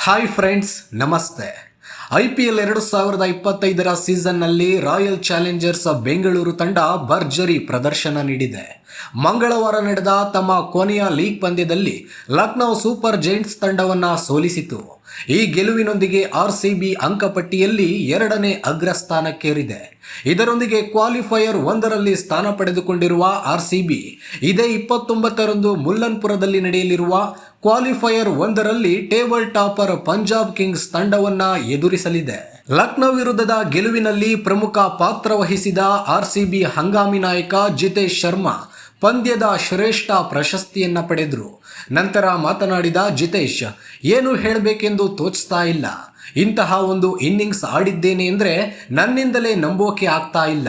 Hi friends ನಮಸ್ತೆ. I P L ಎರಡು ಸಾವಿರದ ಇಪ್ಪತ್ತೈದರ ಸೀಸನ್ನಲ್ಲಿ ರಾಯಲ್ ಚಾಲೆಂಜರ್ಸ್ ಬೆಂಗಳೂರು ತಂಡ ಭರ್ಜರಿ ಪ್ರದರ್ಶನ ನೀಡಿದೆ. ಮಂಗಳವಾರ ನಡೆದ ತಮ್ಮ ಕೊನೆಯ ಲೀಗ್ ಪಂದ್ಯದಲ್ಲಿ ಲಕ್ನೋ ಸೂಪರ್ ಜೈಂಟ್ಸ್ ತಂಡವನ್ನು ಸೋಲಿಸಿತು. ಈ ಗೆಲುವಿನೊಂದಿಗೆ ಆರ್ ಸಿ ಬಿ ಅಂಕಪಟ್ಟಿಯಲ್ಲಿ ಎರಡನೇ ಅಗ್ರಸ್ಥಾನಕ್ಕೇರಿದೆ. ಇದರೊಂದಿಗೆ ಕ್ವಾಲಿಫೈಯರ್ ಒಂದರಲ್ಲಿ ಸ್ಥಾನ ಪಡೆದುಕೊಂಡಿರುವ ಆರ್ ಸಿ ಬಿ ಇದೇ ಇಪ್ಪತ್ತೊಂಬತ್ತರಂದು ಮುಲ್ಲನ್ಪುರದಲ್ಲಿ ನಡೆಯಲಿರುವ ಕ್ವಾಲಿಫೈಯರ್ ಒಂದರಲ್ಲಿ ಟೇಬಲ್ ಟಾಪರ್ ಪಂಜಾಬ್ ಕಿಂಗ್ಸ್ ತಂಡವನ್ನು ಎದುರಿಸಲಿದೆ. ಲಕ್ನೋ ವಿರುದ್ಧದ ಗೆಲುವಿನಲ್ಲಿ ಪ್ರಮುಖ ಪಾತ್ರ ವಹಿಸಿದ ಆರ್ಸಿಬಿ ಹಂಗಾಮಿ ನಾಯಕ ಜಿತೇಶ್ ಶರ್ಮಾ ಪಂದ್ಯದ ಶ್ರೇಷ್ಠ ಪ್ರಶಸ್ತಿಯನ್ನ ಪಡೆದರು. ನಂತರ ಮಾತನಾಡಿದ ಜಿತೇಶ್, ಏನು ಹೇಳಬೇಕೆಂದು ತೋಚ್ತಾ ಇಲ್ಲ. ಇಂತಹ ಒಂದು ಇನ್ನಿಂಗ್ಸ್ ಆಡಿದ್ದೇನೆ ಅಂದರೆ ನನ್ನಿಂದಲೇ ನಂಬೋಕೆ ಆಗ್ತಾ ಇಲ್ಲ.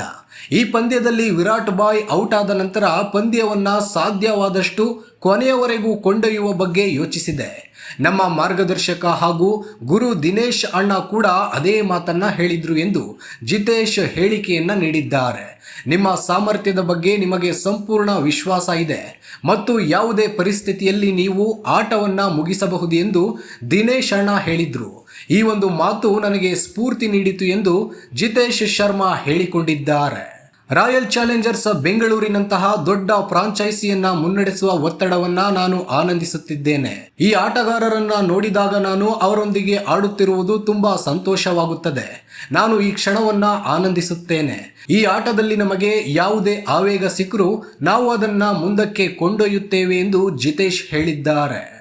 ಈ ಪಂದ್ಯದಲ್ಲಿ ವಿರಾಟ್ ಬಾಯ್ ಔಟ್ ಆದ ನಂತರ ಪಂದ್ಯವನ್ನ ಸಾಧ್ಯವಾದಷ್ಟು ಕೊನೆಯವರೆಗೂ ಕೊಂಡೊಯ್ಯುವ ಬಗ್ಗೆ ಯೋಚಿಸಿದೆ. ನಮ್ಮ ಮಾರ್ಗದರ್ಶಕ ಹಾಗೂ ಗುರು ದಿನೇಶ್ ಅಣ್ಣ ಕೂಡ ಅದೇ ಮಾತನ್ನ ಹೇಳಿದ್ರು ಎಂದು ಜಿತೇಶ್ ಹೇಳಿಕೆಯನ್ನ ನೀಡಿದ್ದಾರೆ. ನಿಮ್ಮ ಸಾಮರ್ಥ್ಯದ ಬಗ್ಗೆ ನಿಮಗೆ ಸಂಪೂರ್ಣ ವಿಶ್ವಾಸ ಇದೆ. ಮತ್ತು ಯಾವುದೇ ಪರಿಸ್ಥಿತಿಯಲ್ಲಿ ನೀವು ಆಟವನ್ನ ಮುಗಿಸಬಹುದು ಎಂದು ದಿನೇಶ್ ಅಣ್ಣ ಹೇಳಿದ್ರು. ಈ ಒಂದು ಮಾತು ನನಗೆ ಸ್ಫೂರ್ತಿ ನೀಡಿತು ಎಂದು ಜಿತೇಶ್ ಶರ್ಮಾ ಹೇಳಿಕೊಂಡಿದ್ದಾರೆ. ರಾಯಲ್ ಚಾಲೆಂಜರ್ಸ್ ಬೆಂಗಳೂರಿನಂತಹ ದೊಡ್ಡ ಫ್ರಾಂಚೈಸಿಯನ್ನ ಮುನ್ನಡೆಸುವ ಒತ್ತಡವನ್ನ ನಾನು ಆನಂದಿಸುತ್ತಿದ್ದೇನೆ. ಈ ಆಟಗಾರರನ್ನ ನೋಡಿದಾಗ ನಾನು ಅವರೊಂದಿಗೆ ಆಡುತ್ತಿರುವುದು ತುಂಬಾ ಸಂತೋಷವಾಗುತ್ತದೆ. ನಾನು ಈ ಕ್ಷಣವನ್ನ ಆನಂದಿಸುತ್ತೇನೆ. ಈ ಆಟದಲ್ಲಿ ನಮಗೆ ಯಾವುದೇ ಆವೇಗ ಸಿಕ್ಕರೂ ನಾವು ಅದನ್ನ ಮುಂದಕ್ಕೆ ಕೊಂಡೊಯ್ಯುತ್ತೇವೆ ಎಂದು ಜಿತೇಶ್ ಹೇಳಿದ್ದಾರೆ.